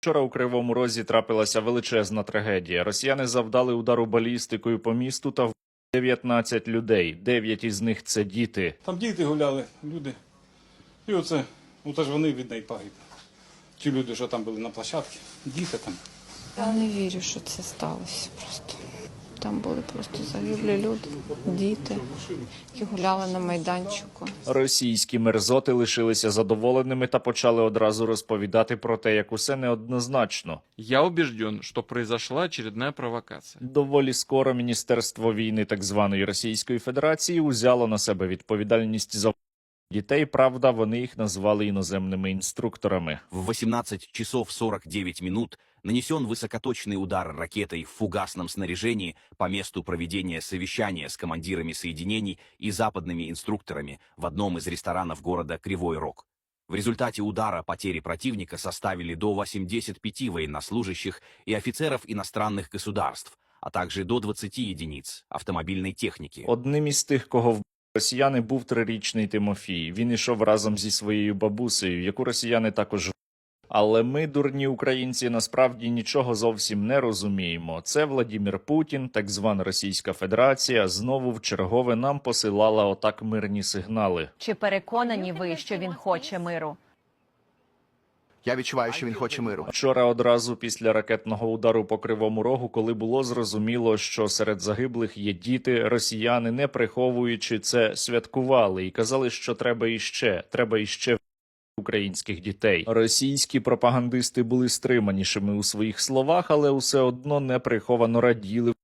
Вчора у Кривому Розі трапилася величезна трагедія. Росіяни завдали удару балістикою по місту та в 19 людей. Дев'ять із них це діти. Там діти гуляли, люди. І оце, оце ж вони від неї погибли. Ті люди, що там були на площадці, діти там. Я не вірю, що це сталося просто. Там були просто загиблі люди, діти, які гуляли на майданчику. Російські мерзоти лишилися задоволеними та почали одразу розповідати про те, як усе неоднозначно. Я убежден, что произошла очередная провокация. Доволі скоро Міністерство війни так званої Російської Федерації узяло на себе відповідальність за дітей. Правда, вони їх назвали іноземними інструкторами. В 18 часов 49 минут нанесен высокоточный удар ракетой в фугасном снаряжении по месту проведения совещания с командирами соединений и западными инструкторами в одном из ресторанов города Кривой Рог. В результате удара потери противника составили до 85 военнослужащих и офицеров иностранных государств, а также до 20 единиц автомобильной техники. Одним із тих, кого вбили росіяни, був трирічний Тимофій. Він ішов разом зі своєю бабусею, яку росіяни також. Але ми, дурні українці, насправді нічого зовсім не розуміємо. Це Владімір Путін, так звана Російська Федерація, знову в чергове нам посилала отак мирні сигнали. Чи переконані ви, що він хоче миру? Я відчуваю, що він хоче миру. Вчора одразу після ракетного удару по кривому рогу, коли було зрозуміло, що серед загиблих є діти, росіяни, не приховуючи це, святкували і казали, що треба іще, треба іще українських дітей. Російські пропагандисти були стриманішими у своїх словах, але усе одно неприховано раділи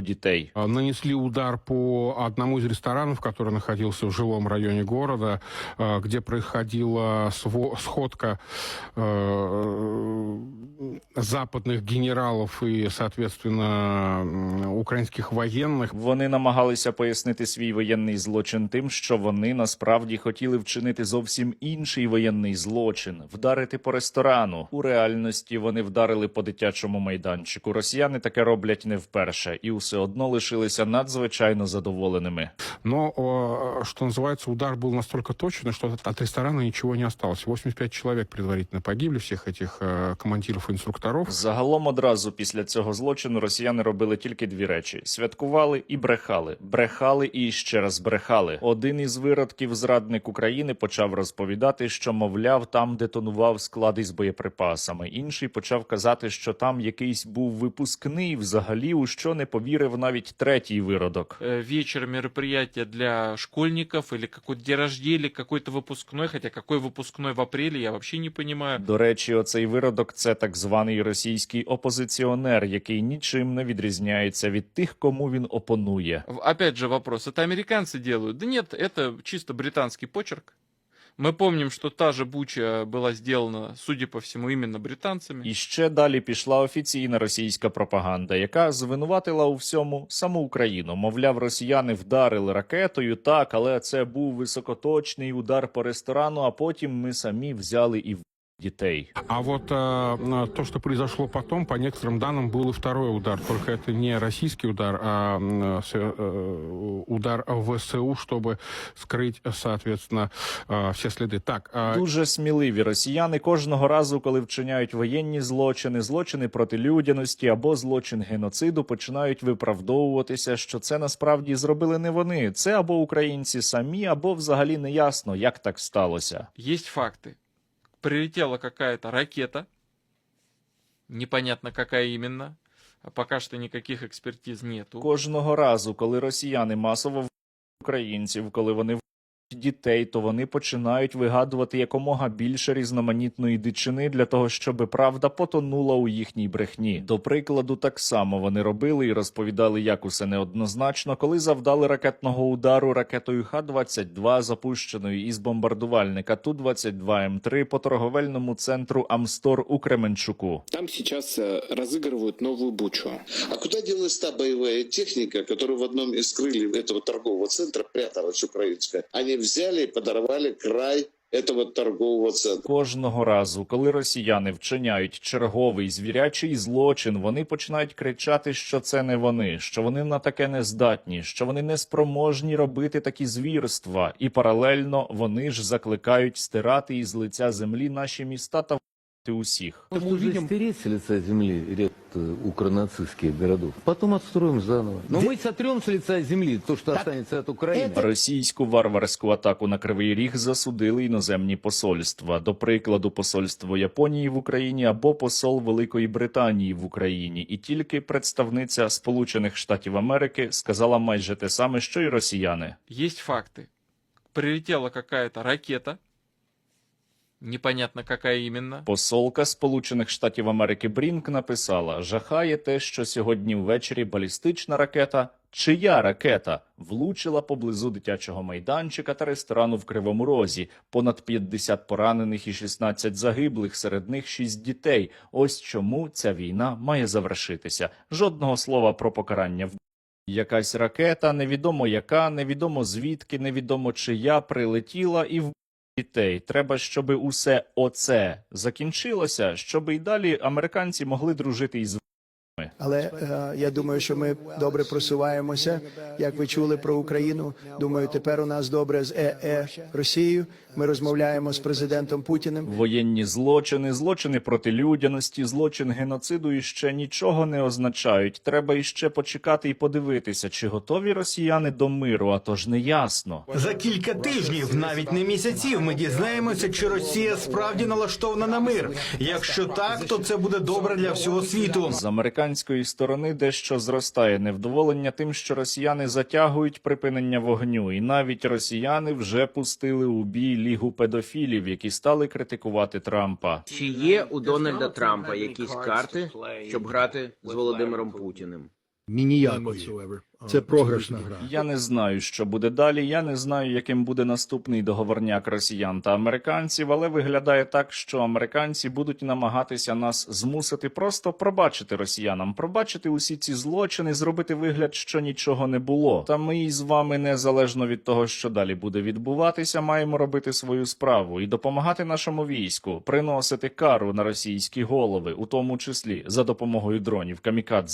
дітей. А, нанесли удар по одному из ресторанов, который находился в жилом районе города, а, где происходила сво- сходка э, западных генералов и, соответственно, м, украинских военных. Вони намагалися пояснити свій воєнний злочин тим, що вони насправді хотіли вчинити зовсім інший воєнний злочин вдарити по ресторану. У реальності вони вдарили по дитячому майданчику. Росіяни таке роблять не вперше, і все одно лишилися надзвичайно задоволеними. Но, о, что называется, удар был настолько точный, что от, от ресторана ничего не осталось. 85 человек предварительно погибли, всех этих э, командиров и инструкторов. Загалом одразу після цього злочину росіяни робили тільки дві речі: святкували і брехали, брехали і ще раз брехали. Один із виродків, зрадник України, почав розповідати, що мовляв, там детонував склад із боєприпасами. Інший почав казати, що там якийсь був випускний, взагалі у що не повірив навіть третій виродок. Э, Вечер мероприятия для школьников или какой-то день рождения, или какой-то выпускной, хотя какой выпускной в апреле, я вообще не понимаю. До речі, оцей виродок це так званий російський опозиціонер, який нічим не відрізняється від тих, кому він опонує. В- Опять же вопрос, это американцы делают? Да нет, это чисто британский почерк. Мы помним, что та же Буча была сделана, судя по всему, именно британцами. І ще далі пішла офіційна російська пропаганда, яка звинуватила у всьому саму Україну. Мовляв, росіяни вдарили ракетою, так, але це був високоточний удар по ресторану. А потім ми самі взяли і в дітей. А вот э, то, что произошло потом, по некоторым данным, был и второй удар. Только это не российский удар, а м, с- э, удар в ВСУ, чтобы скрыть, соответственно, э, все следы. Так, э, Дуже сміливі росіяни кожного разу, коли вчиняють воєнні злочини, злочини проти людяності або злочин геноциду, починають виправдовуватися, що це насправді зробили не вони. Це або українці самі, або взагалі не ясно, як так сталося. Есть факты. Прилетела какая-то ракета, непонятно какая именно, пока что никаких экспертиз нету. Кожного разу, коли росіяни масово в українців, коли вони дітей, то вони починають вигадувати якомога більше різноманітної дичини для того, щоб правда потонула у їхній брехні. До прикладу, так само вони робили і розповідали, як усе неоднозначно, коли завдали ракетного удару ракетою Х-22, запущеною із бомбардувальника Ту-22М3 по торговельному центру Амстор у Кременчуку. Там сейчас э, разыгрывают новую бучу. А куда делась та боевая техника, которая в одном из крыльев этого торгового центра пряталась украинская? Они взяли і подарували край этого торгового центру. Кожного разу, коли росіяни вчиняють черговий звірячий злочин, вони починають кричати, що це не вони, що вони на таке не здатні, що вони не спроможні робити такі звірства, і паралельно вони ж закликають стирати із лиця землі наші міста та усіх. Мы уже стереть с лица земли ряд э, укронацистских городов. Потом отстроим заново. Но мы сотрем с лица земли то, что останется от Украины. Російську варварську атаку на Кривий Ріг засудили іноземні посольства. До прикладу, посольство Японії в Україні або посол Великої Британії в Україні. І тільки представниця Сполучених Штатів Америки сказала майже те саме, що й росіяни. Есть факты. Прилетела какая-то ракета, непонятно какая именно, Посолка Сполучених Штатів Америки Брінк написала: жахає те, що сьогодні ввечері балістична ракета, чия ракета, влучила поблизу дитячого майданчика та ресторану в Кривому Розі. Понад 50 поранених і 16 загиблих, серед них 6 дітей. Ось чому ця війна має завершитися. Жодного слова про покарання в. Якась ракета, невідомо яка, невідомо звідки, невідомо чия прилетіла і в дітей. Треба, щоб усе оце закінчилося, щоб і далі американці могли дружити із Але е, я думаю, що ми добре просуваємося. Як ви чули про Україну, думаю, тепер у нас добре з ЕЕ Росією. Ми розмовляємо з президентом Путіним. Воєнні злочини, злочини проти людяності, злочин геноциду іще нічого не означають. Треба іще почекати і подивитися, чи готові росіяни до миру, а то ж не ясно. За кілька тижнів, навіть не місяців, ми дізнаємося, чи Росія справді налаштована на мир. Якщо так, то це буде добре для всього світу. З американської сторони дещо зростає невдоволення тим, що росіяни затягують припинення вогню, і навіть росіяни вже пустили у бій лігу педофілів, які стали критикувати Трампа. Чи є у Дональда Трампа якісь карти, щоб грати з Володимиром Путіним? Ніякої. Це програшна гра. Я не знаю, що буде далі. Я не знаю, яким буде наступний договорняк росіян та американців, але виглядає так, що американці будуть намагатися нас змусити просто пробачити росіянам, пробачити усі ці злочини, зробити вигляд, що нічого не було. Та ми із вами, незалежно від того, що далі буде відбуватися, маємо робити свою справу і допомагати нашому війську, приносити кару на російські голови, у тому числі за допомогою дронів камікадзе.